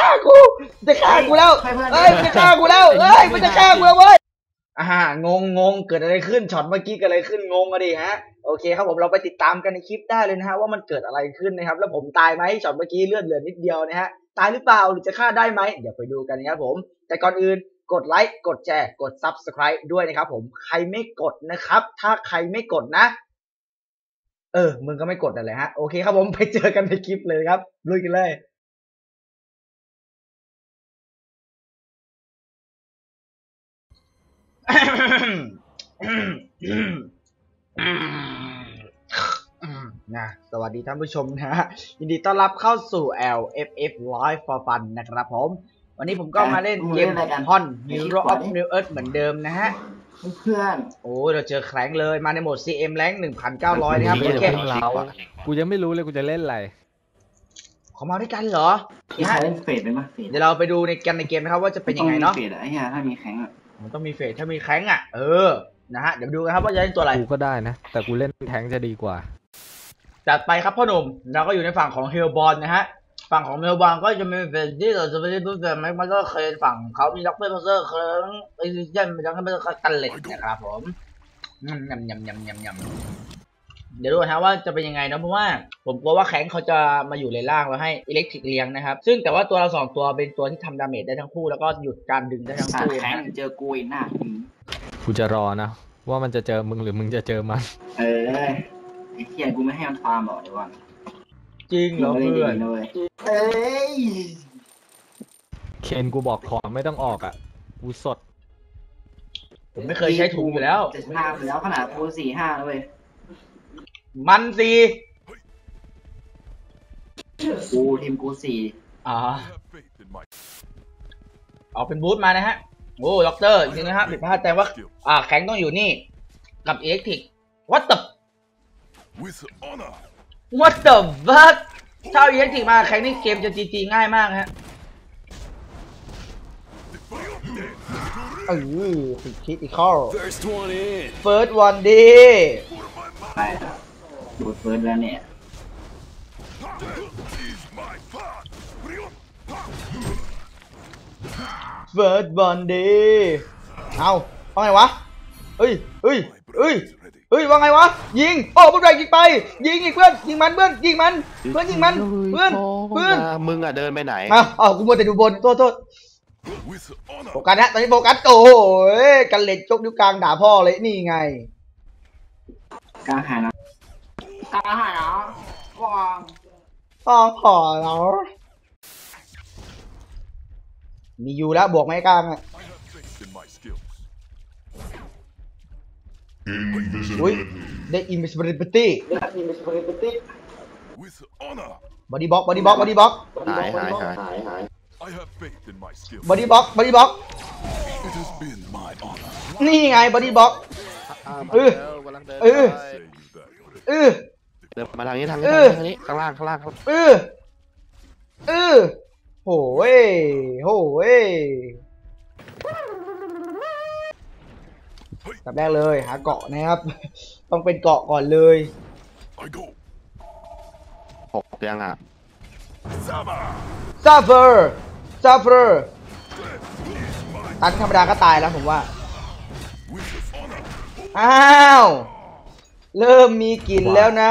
ฆ่ากูจะฆ่ากูแล้วให้เพื่อนเอ้ยมันจะฆ่ากูแล้วเอ้ยมันจะฆ่ากูแล้วเว้ยอ่างงงงเกิดอะไรขึ้นช็อตเมื่อกี้เกิดอะไรขึ้นงงอะดิฮะโอเคครับผมเราไปติดตามกันในคลิปได้เลยนะฮะว่ามันเกิดอะไรขึ้นนะครับ แล้วผมตายไหมช็อตเมื่อกี้เลือดเหลือนิดเดียวนะฮะตายหรือเปล่าหรือจะฆ่าได้ไหมเดี๋ยวไปดูกันนะครับผม แต่ก่อนอื่นกดไลค์กดแชร์กด subscribe ด้วยนะครับผมใครไม่กดนะครับ ถ้าใครไม่กดนะ เออ มึงก็ไม่กดนั่นแหละฮะโอเคครับผมไปเจอกันในคลิปเลยครับลุยกันเลย นะสวัสดีท่านผู้ชมนะฮะยินดีต้อนรับเข้าสู่ LFF Live for Fun นะครับผม วันนี้ผมก็มาเล่นเกมฮอน Hero of New Earth เหมือนเดิมนะฮะเพื่อนโอ้ยเราเจอแคลงเลยมาในโหมด CM แรง1,900 นะครับกูโอจะเคเพิ่งเล้ากูยังไม่รู้เลยกูจะเล่นอะไรเขามาด้วยกันเหรอพี่ชายเล่นเฟดเป็นปะเฟดเดี๋ยวเราไปดูในกันในเกมนะครับว่าจะเป็นยังไงเนาะเฟดอะไอ้เหี้ยถ้ามีแข็งอะ มันต้องมีเฟสถ้ามีแคลงอะ เออ นะฮะ เดี๋ยวไปดูกันครับว่าจะเล่นตัวอะไร กูก็ได้นะ แต่กูเล่นแทงค์จะดีกว่า จัดไปครับพ่อหนุ่ม เราก็อยู่ในฝั่งของเฮลบอลนะฮะ ฝั่งของเฮลบอลก็จะมีเฟสที่เราจะไปเล่นด้วยกันไหมมันก็เคยฝั่งเขามีด็อกเตอร์เพเซอร์เคยไอซิเจนมีด็อกเตอร์เพเซอร์กันเล็ดนะครับผมอืมยำยำยำยำยำ เดี๋ยวดูนะฮะว่าจะเป็นยังไงนะเพราะว่า ผมกลัวว่าแข้งเขาจะมาอยู่เลนล่างแล้วให้อิเล็กทริกเลี้ยงนะครับ ซึ่งแต่ว่าตัวเราสองตัวเป็นตัวที่ทำดาเมจได้ทั้งคู่แล้วก็หยุดการดึงได้ทั้งขาดคู่แข็งนะฮะเจอกูอีกหน้าอืมกูจะรอนะ ว่ามันจะเจอมึงหรือมึงจะเจอมัน เออไอ้เหี้ยกูไม่ให้มันฟาร์มหรอกเดี๋ยวก่อนจริงเหรอไม่เพื่อนดีนะเลยเอ้ยเคนกูบอกของไม่ต้องออกอะ กูสด ผมไม่เคยใช้ถุงอยู่แล้วจะชนะไปแล้วขนาดกูสี่ห้าแล้วเว้ย มันสีกูทีมกูสี่อ่าเอาเป็นบูธมานะฮะ โอ้ล็อกเตอร์จริงๆนะฮะผิดพลาดแต่ว่า อ่า แข็งต้องอยู่นี่ กับอิเล็กทริก what the With honor. what the fuck ถ้าเอาอิเล็กทริกมาแข็งนี่เกมจะจีจีง่ายมากฮะเออผิดคิดอีกข้อ First one in. first one ดีไปแล้ว ดูดเฟิร์สแล้วเนี่ย Is my path. first one ดีเอาว่าไงวะเอ้ยเอ้ย My เอ้ย brother is ready. เฮ้ยว่าไงวะยิงโอ้ปุ๊บไรยิงไป ยิงอีกเพื่อนยิงมันเพื่อนยิงมันเพื่อนยิงมันเพื่อนเพื่อนมึงอะเดินไปไหนมาอ้าวกูมัวแต่ดูบนโทษโทษ With honor. โฟกัสฮะตอนนี้โฟกัสโอ้โหกันเล็ดจกนิ้วกลางด่าพ่อเลยนี่ไงกลางหานะ กลางหานะวางพ่อขอแล้ว มีอยู่แล้วบวกไหมกลางอะ I have faith in my skills. อุ้ย ได้ invisibility With honor. บอดี้บ็อกบอดี้บ็อกบอดี้บ็อกหายหายหาย I have faith in my skills. บอดี้บ็อกบอดี้บ็อก It has been my honor. นี่ไงบอดี้บ็อกเออกำลังเดินเออ Say you that. เออเดินมาทางนี้ทางนี้เออทางนี้ข้างล่างข้างล่างข้างล่างเออเออโหยโหยกับแรกเลยหาเกาะนะครับ ต้องเป็นเกาะก่อนเลย I go. หกยังอะ Sama. ซาเฟอร์ซาเฟอร์ตันธรรมดาก็ตายแล้วผมว่า With honor. อ้าว เริ่มมีกลิ่นแล้วนะ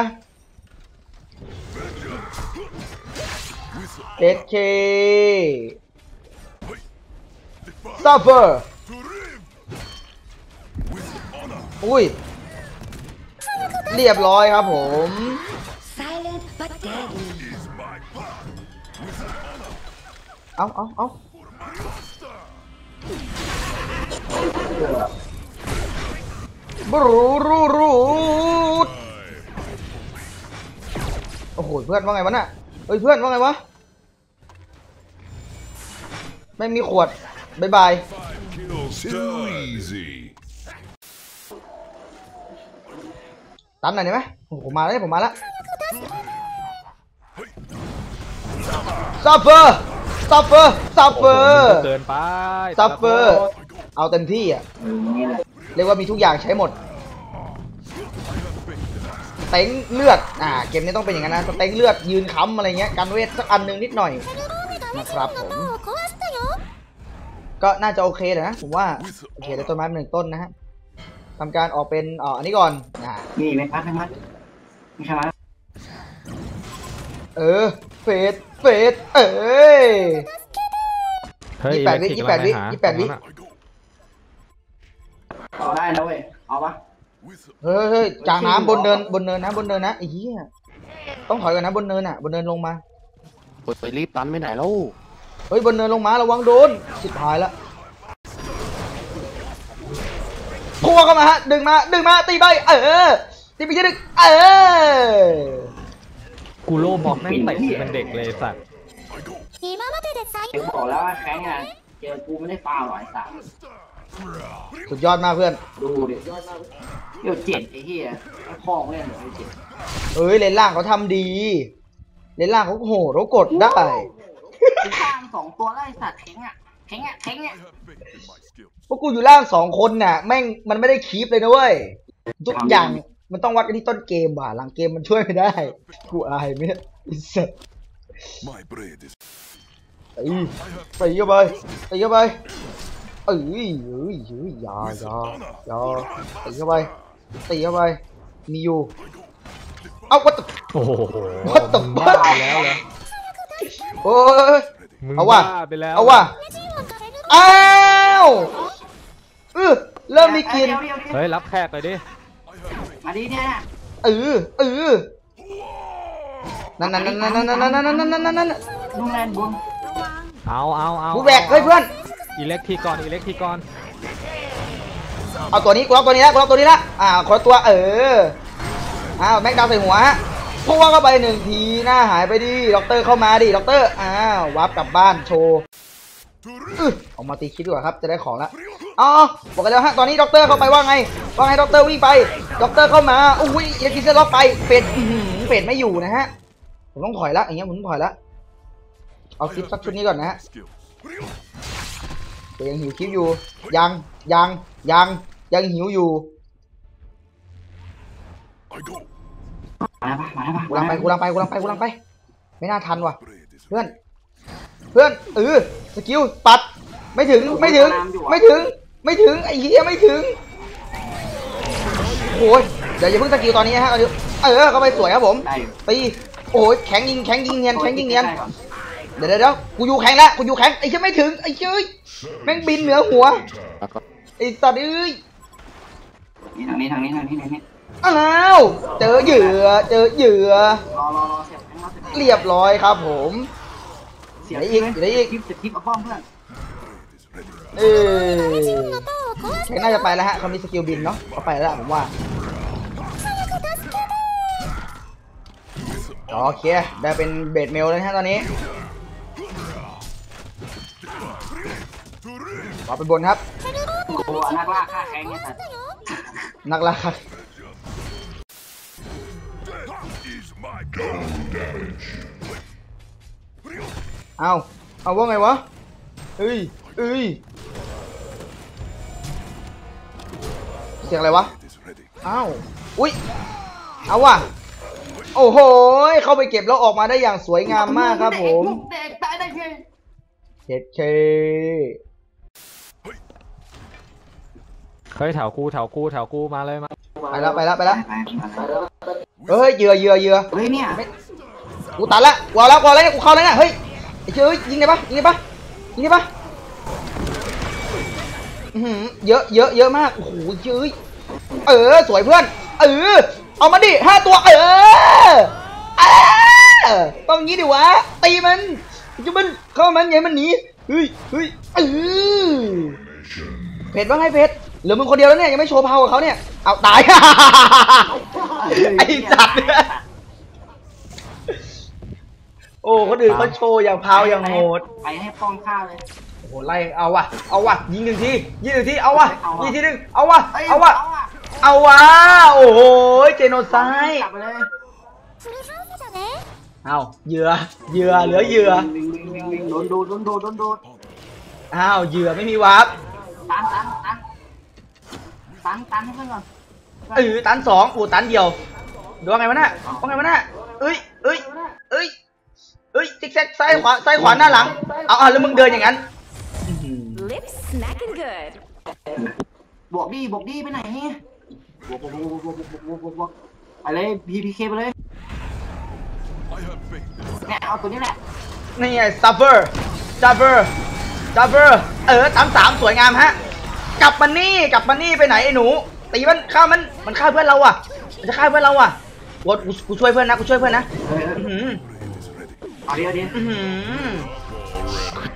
เด็ด honor. เคซาเฟอร์ To live. With honor. อุ้ย เรียบร้อยครับผม Silent but deadly. Is my path. With honor. เอาเอาเอา Master. บรูรูรูดโอ้โห เพื่อนว่าไงวะน่ะเฮ้ย เพื่อนว่าไงวะ ไม่มีขวดบายบาย Kills. Too easy. ตามหน่อยได้ไหมโอ้โหผมมาแล้วเนี่ยผมมาแล้วซัฟเฟอร์ซัฟเฟอร์ซัฟเฟอร์เกินไปซัฟเฟอร์เอาเต็มที่อะเออนี่แหละเรียกว่ามีทุกอย่างใช้หมดเต็งเลือด อ่า เกมนี้ต้องเป็นอย่างนั้นนะสเต็งเลือดยืนค้ำอะไรเงี้ย การเวทสักอันหนึงนิดหน่อยนะครับผม ก็น่าจะโอเคเลยนะผมว่าโอเคได้ต้นไม้มาหนึ่งต้นนะฮะทำการออกเป็นเอ่ออันนี้ก่อนอ่านี่ไม่พัดไม่พัดไม่ใช่ไหมเออเฟดเฟดเอ้ยเฮ้ยยี่สิบแปดวิอิยี่เล็กทริกสิบแปดวิกำลังยี่สิบแปดวิหา I go เอาได้นะเว้ยเอาปะ with เฮ้ยเฮ้ยจางน้ำบนเนินบนเนินนะบนเนินนะไอ้เหี้ยต้องถอยก่อนนะบนเนินอะบนเนินลงมาไปรีบตันไปไหนแล้ว เฮ้ยบนเนินลงมาระวังโดนสิบหายและพัวเข้ามาฮะดึงมาดึงมาตีใบเออตีไปที่ดึงเออกูโลบอกแม่งเตะเป็นเด็กเลยสัตว์เอ็บอกแล้วว่าแข้งอ่เจอกูไม่ได้ฟาหรอยสัตว์สุดยอดมากเพื่อนดูดิเดี๋ยเจ๋งไอ้เหี้ยคล้องเล่นเดี๋ยเจ๋งเอ้ยเลนล่างเขาทำดี เลนล่างเขาโหดเขากดได้ สองตัวไล่สัตว์แข้งอะแข้งอะแข้ง I อะ have faith in my skills พวกกูอยู่ล่างสองคนน่ะแม่งมันไม่ได้คีปเลยนะเว้ยทุกอย่างมันต้องวัดกันที่ต้นเกมว่ะหลังเกมมันช่วยไม่ได้กูอายไหมเนี่ยไอ้สัส my bread is ตีตีเข้าไปตีเข้าไปเอ้ยเอ้ยเอ้ยอย่าอย่าอย่าตีเข้าไปตีเข้าไปมีอยู่เอ้าวัดตโอ้โห What the มึงบ้า fuck? ไปแล้วเหรอโอ้ย มึงเอาว่ะ บ้าไปแล้วเอาว่ะ อ้าวเออเริ่มมีกลิน เดี๋ยวเดี๋ยวเดี๋ยวเฮ้ยรับแขกเลยดิมาดิเนี่ยเออเออนั่นนั่นนั่นนั่นนั่นนั่นนั่นนั่นนั่นนั่นนั่นลุงแลนบุญเอาเอาเอากูแบกเฮ้ยเพื่อน อิเล็กทริกก่อนอิเล็กทริกก่อนเอาตัวนี้กูรับตัวนี้ละกูรับตัวนี้ละอ่าคนละตัวเอออ้าวแม็กดาวใส่หัวฮะ พุ่งเข้าไปหนึ่งทีหน้าหายไปดิด็อกเตอร์เข้ามาดิด็อกเตอร์อ้าววับกลับบ้านโชว์อึ๊ะออกมาตีคิดดีกว่าครับจะได้ของละอ๋อบอกกันแล้วฮะตอนนี้ด็อกเตอร์เข้าไปว่าไงว่าไงด็อกเตอร์วิ่งไปด็อกเตอร์เข้ามาอุ้ยเอลิคิเซอร์ล็อกไปเป็ดเป็ดไม่อยู่นะฮะผมต้องถอยละอย่างเงี้ยผมต้องถอยละเอาคลิปสักชุดนี้ก่อนนะฮะแต่ยังหิวคลิปอยู่ ยังยังยังยังหิวอยู่ I go มาแล้วปะมาแล้วปะกูลังไปกูลังไปกูลังไปกูลังไป ไม่น่าทันว่ะ bread is เพื่อน เพื่อนเออสกิลปัด ไม่ถึงไม่ถึงไม่ถึงไม่ถึงไอ้เหี้ยไม่ถึงโอ้ยเดี๋ยวอย่าเพิ่งสกิลตอนนี้นะฮะเอาเดี๋ยวเออเข้าไปสวยครับผมได้อยู่ตีโอ้ยแข็งยิงแข็งยิงเนียนแข็งยิงเนียนเดี๋ยวเดี๋ยวเดี๋ยวกูอยู่แข็งแล้วกูอยู่แข็งไอ้เหี้ยไม่ถึงไอ้เหี้ยแม่งบินเหนือหัวแล้วก็ไอ้สัตว์เอ้ยนี่ทางนี้ทางนี้ทางนี้ทางนี้ อ้าวเจอเหยื่อเจอเหยื่อรอรอรอเสียบแข้งรอเสียบแข้งเรียบร้อยครับผมเสียบไหนอีกไหนอีกคลิปเสียบคลิปเอาป้อมเพื่อนเออแข็งน่าจะไปแล้วฮะเขามีสกิลบินเนาะเขาไปแล้วล่ะผมว่าโอเคได้เป็นเบดเมลแล้วนะฮะตอนนี้ขอไปบนครับกูเอานักล่าฆ่าแข้งเนี่ยสัตว์นักล่า is เอาเอาว่าไงวะเอ้ยเอ้ยเสียงอะไรวะ is ready อ้าวอุ้ยเอาว่ะโอ้โหเข้าไปเก็บแล้วออกมาได้อย่างสวยงามมากครับผมเด็กตายได้เพียงเฮ็ดเคเฮ้ยแถวกูแถวกูแถวกูมาเลยมาไปแล้วไปแล้วไปแล้วไปมาแล้ว เฮ้ยเหยื่อเหยื่อเหยื่อเฮ้ยเนี่ยกูตัดละกูเอาแล้วกูเอาแล้วเนี่ยกูเข้าแล้วเนี่ยเฮ้ยไอ้เจ้ยยิงได้ปะยิงได้ปะยิงได้ปะอื้อหือเยอะเยอะเยอะมาก โอ้โหเย้ยเออ สวยเพื่อน เออ เอามาดิห้าตัว เออเออต้องงี้ดิวะ ตีมันจะมัน เข้ามันอย่าให้มันหนี เฮ้ยเฮ้ยเออเพชรว่าไงเพชร หลือมึงคนเดียวแล้วเนี่ยยังไม่โชว์พาวกับเขาเนี่ย เอาตาย ไอ้สัตว์เนี่ยโอ้คนอื่นเขาโชว์อย่างพาวอย่างโหดไปให้ป้องข้าเลย โอ้ไล่เอาว่ะเอาว่ะยิงหนึ่งทียิงหนึ่งทีเอาว่ะยิงทีหนึ่งเอาว่ะเอาว่ะเอาว่ะโอ้โหเจโนไซด์เอาเหยื่อเหยื่อเหลือเหยื่อโดนโดนโดนโดนโดนอ้าวเหยื่อไม่มีวาร์ปตันตันตั ตันตันให้เพื่อนก่อนเออตันสองอูตันเดียวดูว่าไงวะน่ะว่าไงวะน่ะเอ้ยเอ้ยเอ้ยเอ้ยติ๊กแซกซ้ายขวาซ้ายขวาหน้าหลังเอาเอาแล้วมึงเดินอย่างนั้นบวกดีบวกดีไปไหนบวกบวกบวกบวกบวกบวกบวกอะไรพีพีเคไปเลยเนี่ยเอาตัวนี้แหละนี่ไงซับเบอร์ซับเบอร์ซับเบอร์เออสามสามสวยงามฮะ กลับมานี่กลับมานี่ไปไหนไอ้หนูตีมันฆ่ามันมันฆ่าเพื่อนเราอะมันจะฆ่าเพื่อนเราอะโวดกูกูช่วยเพื่อนนะกูช่วยเพื่อนนะเออเอออื้อหือ Bread is ready. เอาดิเอาดิอื้อหือ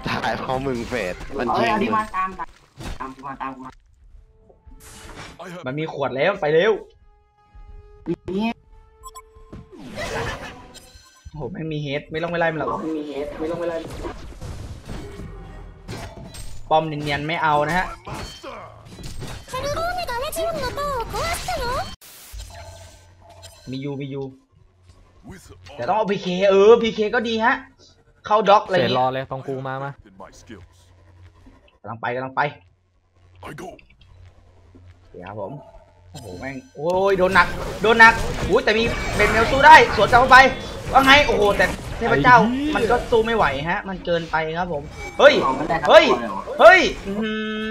ตายเพราะมึงเฟดมันเอายิดิงเอาดิมึมางตามตามตามกูมาตามกูมา I have มันมีขวดแล้วไปเร็วนี่โอ้โหแม่งมีเฮดไม่ต้องไปไล่มันหรอกไม่มีเฮดไม่ต้องไปเลย ป้อมเนียนๆไม่เอานะฮะมียูมียูแต่ต้องเอาพีเคเออพีเคก็ดีฮะ เข้าด็อกอะไเสร็จรอเลยตรงกูมามากำลังไปกำลังไปเดี๋ยวคผม โอ้โหแม่งโอ้ยโดนหนักโดนหนักอุ้ยแต่มีเบนเมลสู้ได้สวนกลับเข้าไปว่าไงโอ้โหแต่เทพเจ้ามันก็สู้ไม่ไหวฮะ มันเกินไปครับผมเฮ้ยเอาไม่ได้ทั้งเฮ้ยตัวเลยวะเฮ้ยอื้อหือ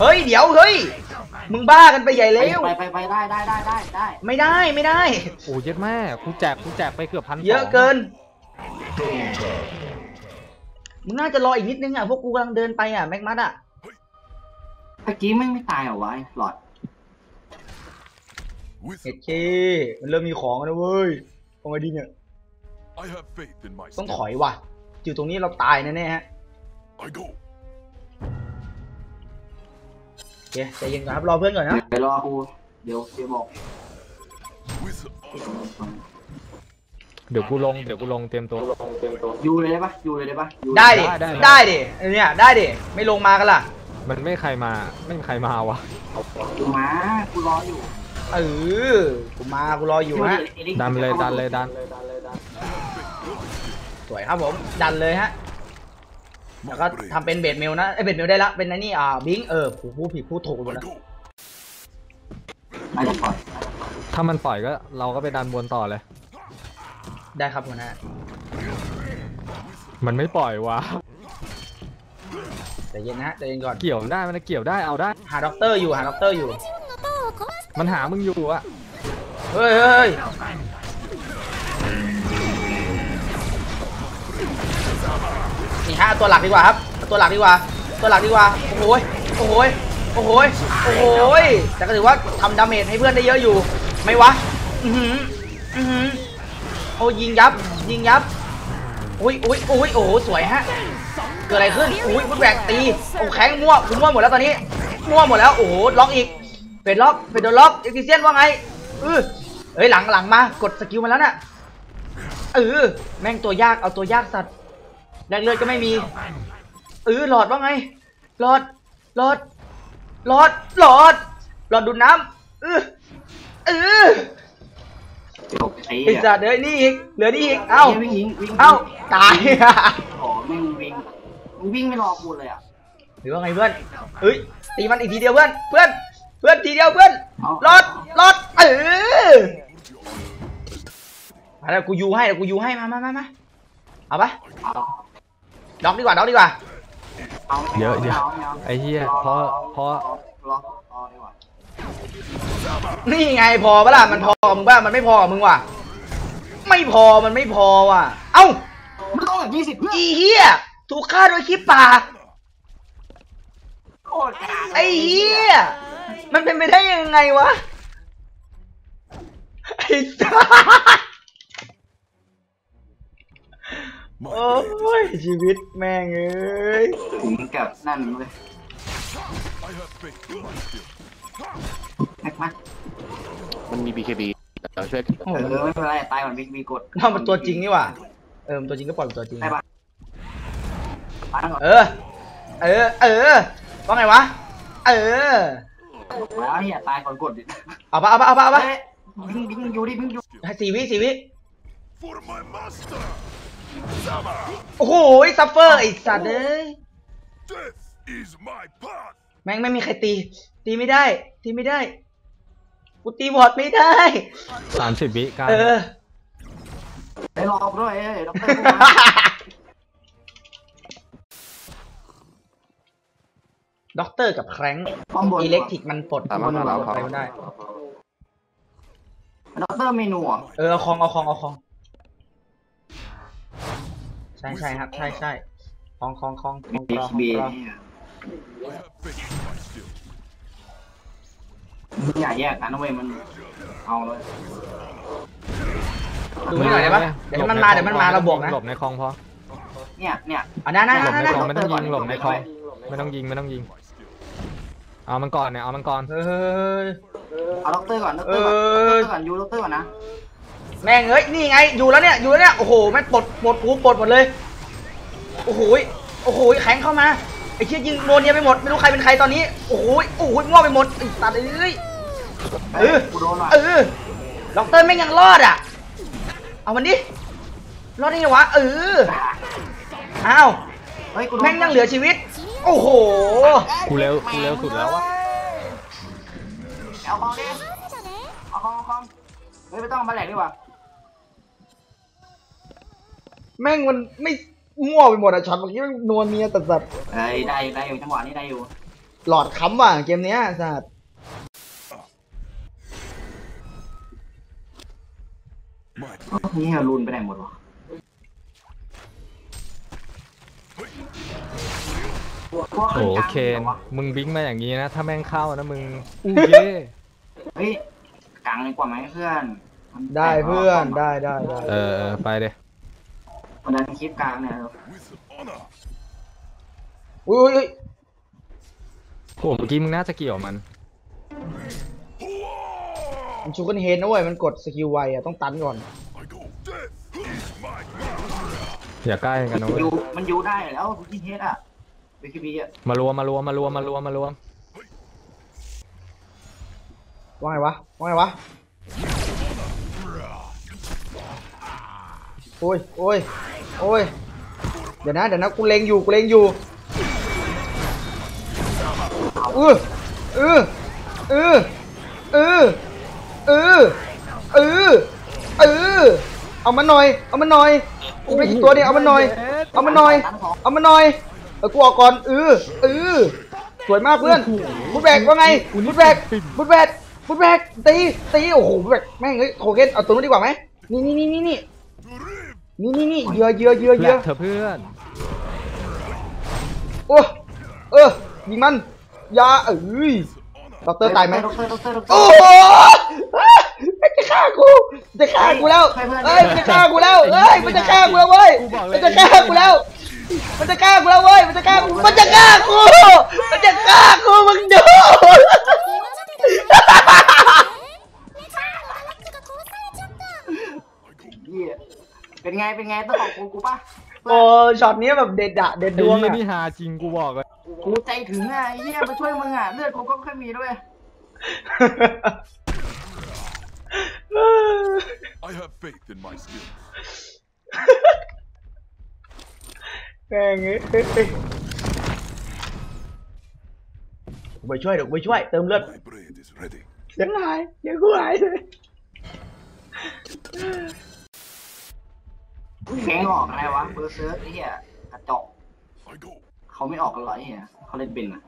เฮ้ยเดี๋ยวเฮ้ยมึงบ้ากันไปใหญ่ไปแล้วไปไปไปได้ได้ได้ได้ได้ไม่ได้ไม่ได้โอ้ยเย็ดแม่กูแจกกูแจกไปเกือบพันเยอะเกินมึงน่าจะรออีกนิดนึงอะพวกกูกำลังเดินไปอะแม็กมัดอะเมื่อกี้แม่งไม่ตายเหรอวะไอ้หลอด With เฮ็ดเคมันเริ่มมีของแล้วนะเว้ยเอาไงดีเนี่ย I have faith in ต้อง myself. ถอยว่ะอยู่ตรงนี้เราตายแน่ๆฮะ I go. โอเคใจเย็นก่อนครับรอเพื่อนก่อนนะเดี๋ยวรอกูเดี๋ยวเดี๋ยวบอก With เดี๋ยวกูลงเดี๋ยวกูลงเตรียมตัวยูเลยได้ปะยูเลยได้ปะยูได้ดิได้ได้ได้ดิเนี่ยได้ดิไม่ลงมากันล่ะ มันไม่ใครมาไม่มีใครมาวะยูมากูรออยู่ เออกูมากูรออยู่ฮะดันเลยดันเลยดันสวยครับผมดันเลยฮะแล้วก็ทำเป็นเบดเมลนะไอยเบดเมลได้ละเป็นไอ้นี่อ่าบิงเออผู้พูดผิดพูดถูกหมด I แล้ว go. ไม่จะปล่อยถ้ามันปล่อยก็เราก็ไปดันบนต่อเลย ได้ครับหัวหน้ามันไม่ปล่อยวะใจเย็นนะฮะใจเย็นก่อนเกี่ยวได้มันเกี่ยวได้เอาได้ หาด็อกเตอร์อยู่หาด็อกเตอร์อยู่ มันหามึงอยู่อะเฮ้ยเฮ้ยนี่ฮะเอาตัวหลักดีกว่าครับ ตัวหลักดีกว่า ตัวหลักดีกว่า โอ้โหยโอ้โหยโอ้โหยโอ้โหยแต่ก็ถือว่าทำดาเมจให้เพื่อนได้เยอะอยู่ ไม่วะ อือหือ อือหือโอ้ยิงยับ ยิงยับอุ้ยอุ้ยอุ้ยโอ้โห สวยฮะ เกิดอะไรขึ้น อุ้ยพุทแบกตี โอ้แข้งมั่วคุณมั่วหมดแล้วตอนนี้ มั่วหมดแล้ว โอ้โห ล็อกอีก เป็ดล็อกเป็ดโดนล็อกเอ็กซิเซียนว่าไงเออเฮ้ยหลังหลังมากดสกิลมาแล้วน่ะเออแม่งตัวยากเอาตัวยากสัตว์แรงเลือดก็ไม่มีเออหลอดว่าไงหลอดหลอดหลอดหลอดหลอดดูดน้ำเออเออเดี๋ยวไอ้ไอ้สัตว์เอ้ยนี่อีกเหลือนี่อีกเอ้าวิ่งยิงวิ่งเอ้าตายโอ้แม่งวิ่งมึงวิ่งไม่รอกูเลยอะหรือว่าไงเพื่อนเฮ้ยตีมันอีกทีเดียวเพื่อนเพื่อน เพื่อนทีเดียวเพื่อนเอารอดรอดเออมาแล้วกูยูให้เดี๋ยวกูยูให้มามามามาเอาปะเอาด็อกดีกว่าด็อกดีกว่าเอาเยอะไม่เยอะาม่าไอ้เหี้ยเพราะเพราะรอรอดีกว่านี่ไงพอปะล่ะมันพอกับมึงป่ะมันไม่พอกับมึงว่ะไม่พอมันไม่พอว่ะ เอ้ามันต้องแบบยี่สิบเพื่อนอีเหี้ยถูกฆ่าโดยขี้ปากโคตรกากลไอ้เหี้ย มันเป็นไปได้ยังไงวะ ไอ้สัส My โอ้ blade ยชีวิตแม่งเอ้ยถึงกับนั่นเลย I have faith in my skills. แม็กมามันมี BKB เดี๋ยวช่วยโอ้เอโหอไม่เป็นไรตายก่อนมีมีกดว่ามันตัวจริงนี่หว่าเออมันตัวจริงก็ปล่อยเป็นตัวจริงได้ปะตายก่อนเออ เออ เออ ว่าไงวะ เออ แล้วเฮียตายก่อนกดดิเอาปะเอาปะเอาปะเอาปะเฮ้ยวิ่งวิ่งอยู่ดิวิ่งอยู่ให้สี่วิสี่วิ For my master. Sama. โอ้โหซัฟเฟอร์ไอ้สัตว์เอ้ย Death is my path. แม่งไม่มีใครตี ตีไม่ได้ ตีไม่ได้กูตีบอดไม่ได้สามสิบวิกันเออไปรอกูด้วยเอ้ยด็อกเตอร์ ด็อกเตอร์กับแคร้งป้อมบนอิเล็กทริกมันปลดตามมามันตามปลมาดไปไม่ได้ ด็อกเตอร์เมนูอะเออเอาคองเอาคองเอาคอง ใช่ใช่ครับใช่ใช่คองคองคองคองบีกรอคองบีกรอ I have faith in my skill. อย่าแยกกันนะเว้ยมันเอาเลยดูให้หน่อยได้ปะเดี๋ยวมันมาเดี๋ยวมันมาเราบอกนะหลบในคลองพอ เนี่ยเนี่ยอะนะนะหลบนะในนะคลองไม่ต้องยิงหหลลบบในในคคลลอองงไม่ต้องยิงไม่ต้องยิง My skill. เอามันก่อนเนี่ยเอามันก่อนเฮ้ยเอาด็อกเตอร์ก่อนด็อกเตอร์ก่อนเออด็อกเตอร์ก่อนยูด็อกเตอร์ก่อนนะแม่งเอ้ยนี่ไงอยู่แล้วเนี่ยอยู่แล้วเนี่ยโอ้โหแม่งปลดปลดกูปลดหมดเลยโอ้โหยโอ้โหยแข็งเข้ามาไอ้เชี่ยยิงโดนเนี่ยไปหมดไม่รู้ใครเป็นใครตอนนี้โอ้โหยโอ้โหยง่วงไปหมดไอ้ตัดเอ้ยเออกูโดนหน่อยเออด็อกเตอร์แม่งยังรอดอะเอามันดิรอดได้ไงวะเอออ้าวเฮ้ยกูโดนแม่งยังเหลือชีวิต โอ้โห กูเร็วกูเร็วสุดแล้ววะเอาคองดิเอาคองเอาคองเฮ้ยไม่ต้องมาแหลกดีกว่าแม่งมันไม่มั่วไปหมดอะช็อตเมื่อกี้ม่งนวลเนียตัดสัตว์เฮ้ยได้ได้อยู่จังหวะนี้ได้อยู่ หลอดค้ำว่ะเกมเนี้ยสัตว์นี่รุนไปไหนหมดวะ พวกโอ้ขึ้โหกลางเคนหรอวะมึงบิงมาอย่างนี้นะ ถ้าแม่งเข้านะมึงอู้เย่เฮ้ยกลางดีกว่าไหมเพื่อนมันได้เพื่อนได้ได้ได้เออเออไปเลยวันนั้นคลิปกลางเนี่ย with honor. อุ้ยอุ้ยอุ้ยโอ้เมื่อกี้มึงน่าจะเกี่ยวมันมันชูกันเฮนนะเว้ยมันกดสกิลไวอะต้องตันก่อน I go. Death is my path. อย่าใกล้กันนะเว้ยยูมันยูได้แล้วที่เฮดอะ วิคิพีอะมารวมมารวมมารวมมารวมมารวมว่าไงวะว่าไงวะโอ้ยโอ้ยโอ้ยเดี๋ยวนะเดี๋ยวนะกูเล็งอยู่กูเล็งอยู่เออเออเออเออเออเออเออเอามาหน่อย เอามาหน่อยกูไม่กี่ตัวเนี่ยเอามาหน่อย เอามาหน่อย เอามาหน่อย เออกูออกก่อนเออเออสวยมากเพื่อนฟุตแบกว่าไงฟุตแบกฟุตแบกฟุตแบกตีตีโอ้โหฟุตแบกแม่งเฮ้ยโคเกนเอาตัวนู้นดีกว่าไหมนี่นี่นี่นี่นี่ To rib. นี่นี่นี่เหยื่อเหยื่อเหยื่อเหแหลยื่อกเธอะเพื่อนโอ้เออยิงมันอยาเอ้ยด็อกเตอร์ตายไหมด็อกเตอร์ด็อกเตอร์ด็อกเตอโอ้ร์โหมันจะฆ่ากูจะฆ่ากูแล้วเอ้ยมันจะฆ่ากูแล้วเอ้ยมันจะฆ่ากูแล้วเว้ยมันจะฆ่ากูแล้ว มันจะฆ่ากูแล้วเว้ย มันจะฆ่ากูมันจะฆ่ากู มันจะฆ่ากูมึงดูเหี้ยเป็นไง เป็นไงต้องขอบคุณกูป่ะโอ้ช็อตนี้แบบเด็ดอะเด็ดดไอ้วงเหี้ยอะนี่หาจริงกูบอกเลยกูใจถึงอะไอ้เหี้ยมาช่วยมึงอะเลือดกูก็ไม่ค่อยมีด้วย I have faith in my skill. แม่งเอ้ยกูไปช่วยเดี๋ยวกูไปช่วยเติมเลือด My bread is ready. เสียงหายเสียงกูหายเลยแกงออกอะไรวะเบอร์เซิร์ฟไอ้เหี้ยกระจอก I go. เขาไม่ออกกันหรอไอ้เหี้ยเขาเล่นเป็นอะ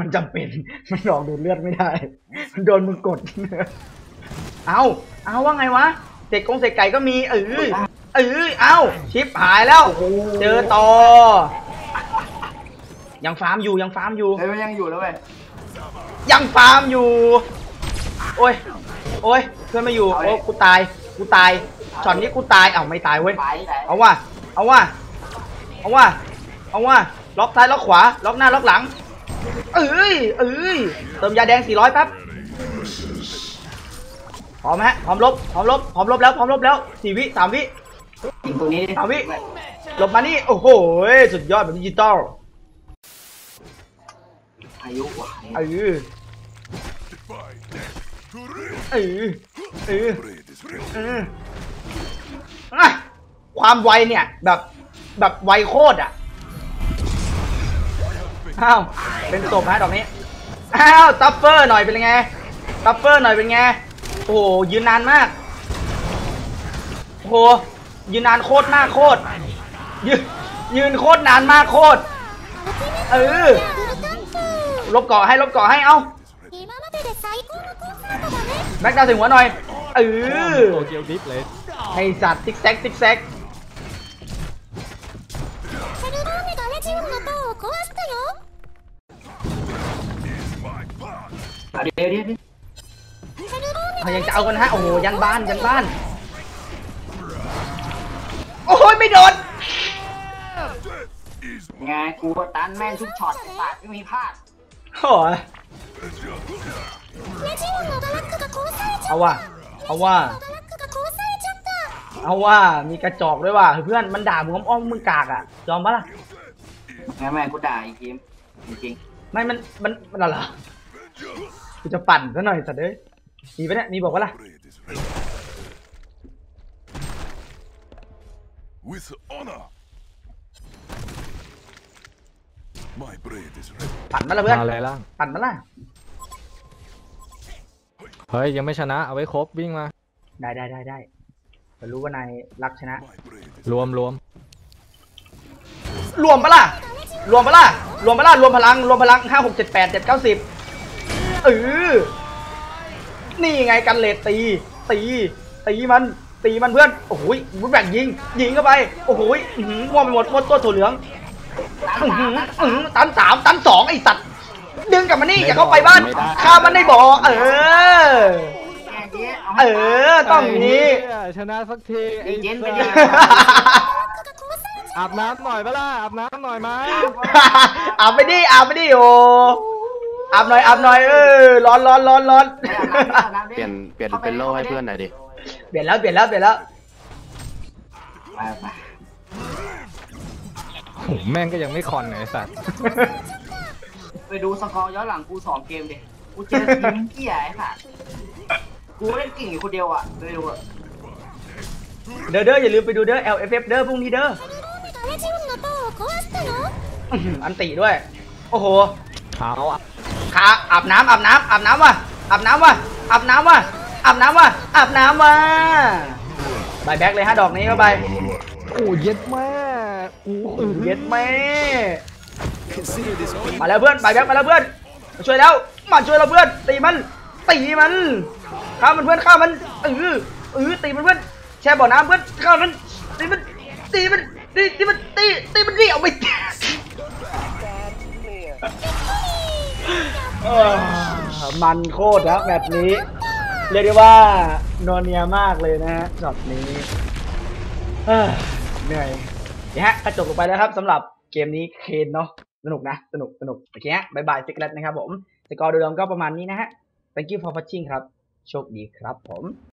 มันจำเป็น มันหลอกดูดเลือดไม่ได้ มันโดนมึงกด เอาเอาว่าไงวะเศษกงเศษไก่ก็มีเออ เออเอาชิปหายแล้ว เจอต่อ ยังฟาร์มอยู่ยังฟาร์มอยู่ เฮ้ยมันยังอยู่แล้วเว้ยยังฟาร์มอยู่ โอ้ย โอ้ยเพื่อนไม่อยู่ โอ้กูตาย กูตาย ช็อตนี้กูตาย เอ้าไม่ตายเว้ยไปไหนเอาว่ะ เอาว่ะ เอาว่ะ เอาว่ะ ล็อกซ้ายล็อกขวา ล็อกหน้าล็อกหลัง เอ้ย เอ้ย เติมยาแดง 400แป๊บพร้อมฮะ พร้อมลบ พร้อมลบ พร้อมลบแล้ว พร้อมลบแล้วสี่วิสามวิ ยิงตัวนี้ดิสามวิหลบมานี่ โอ้โห สุดยอดแบบดิจิตอลอายุกว่าเออ Defy death. To rib. เออเออ Bread is ready. อืมอะความไวเนี่ย แบบแบบไวโคตรอะอ้าวเป็นศพฮะดอกนี้อ้าวตัฟเฟอร์หน่อยเป็นไงตัฟเฟอร์หน่อยเป็นไงโอ้โหยืนนานมากโอ้โห ยืนนานโคตรหน้าโคตรยืนยืนโคตรนานมากโคตรเออลบเกาะให้ลบเกาะให้เอาแม็กดาวถึงหัวหน่อยเออให้สัตว์ติ๊กแซกติ๊กแซกเดี๋ยวเดี๋ยวยังจะเอากันฮะโอ้โหยันบ้านยันบ้าน โอ้ยไม่โดนไงกูตันแม่งทุกช็อตปากไม่มีพลาดโอ้ยเอาว่ะเอาว่ะเอาว่ามีกระจอกด้วยว่ะเพื่อนมันด่ามึงอ้อมมึงกากอะยอมปะล่ะแม่แม่กูด่าอีกทีจริงไม่มันมันมันอะไรกูจะปั่นซะหน่อยสัตว์เด้ยมีปะเนี่ยมีบอกว่าล่ะ With honor. My bread is ready. ปั่นมาละเพื่อนมาอะไรล่างปั่นมาล่ะเฮ้ยยังไม่ชนะเอาไว้ครบวิ่งมาได้ได้ได้ได้แต่รู้ว่านายรักชนะ My bread is รวมรวมรวมปะล่ะ รวมปะล่ะ รวมปะล่ะ รวมพลัง รวมพลังห้าหกเจ็ดแปดเจ็ดเก้าสิบเออนี่ไงกันเลตตี ตี ตีมัน ตีมันเพื่อน โอ้โหมุดแบ่งยิง ยิงเข้าไป โอ้โหอื้อหือม่วงไปหมดหมดตัวถั่วเหลืองๆอื้อหืออื้อหือตันสามตันสองไอสัตว์ดึงกลับมานี่อย่าเข้าไปบ้านไม่ได้ฆ่ามันในบ่อเออแกเจ๊เอาเอให้ตายอต้องอย่างนี้ไอ้เหี้ยชนะสักทีไอ้เย็นๆสัสเย็นอาบน้ำหน่อยปะล่ะอาบน้ำหน่อยมาอาบไปดิอาบไปดิโออาบหน่อยอาบหน่อยเออร้อนร้อนร้อนร้อนเปลี่ยนเปลี่ยนเป็นโล่ให้เพื่อนหน่อยดิ เปลี่ยนแล้วเปลี่ยนแล้วเปลี่ยนแล้ว ไปไป โอ้โหแม่งก็ยังไม่คอนเลยไอ้สัตว์ ไปดูสกอร์ย้อนหลังกูสองเกมดิกูเจอทีมเกี้ยไอ้ค่ะกูเล่นเก่งอยู่คนเดียวอ่ะไปดูอ่ะ เด้อเด้ออย่าลืมไปดูเด้อ LFF เด้อพรุ่งนี้เด้อ セルローネがレジオンの塔を壊したよ อื้อหืออันติด้วย โอ้โห เอาอะ ขาอาบน้ำอาบน้ำอาบน้ำว่ะอาบน้ำว่ะอาบน้ำว่ะ อาบน้ำว่ะอาบน้ำว่ะบายแบ็กเลยฮะดอกนี้เข้าไปโอ้เย็ดแม่กูอื้อเย็ดแม่มาแล้วเพื่อนบายแบ็กมาแล้วเพื่อนมาช่วยแล้วมาช่วยเราเพื่อนตีมันตีมันฆ่ามันเพื่อนฆ่ามันเออเออตีมันเพื่อนแช่บ่อน้ำเพื่อนฆ่ามันตีมันตีมันตีตีมันตีตีมันดิเอาไปเออมันโคตรนะแบบนี้ เรียกได้ว่านอนเนียมากเลยนะฮะช็อตนี้เอ้อเหนื่อยเดี๋ยวฮะก็จบลงไปแล้วครับสำหรับเกมนี้เคนเนาะสนุกนะ สนุกสนุกโอเคฮะบายบายซิกเลตนะครับผมสกอร์โดยรวมก็ประมาณนี้นะฮะ thank you for watching ครับ โชคดีครับผม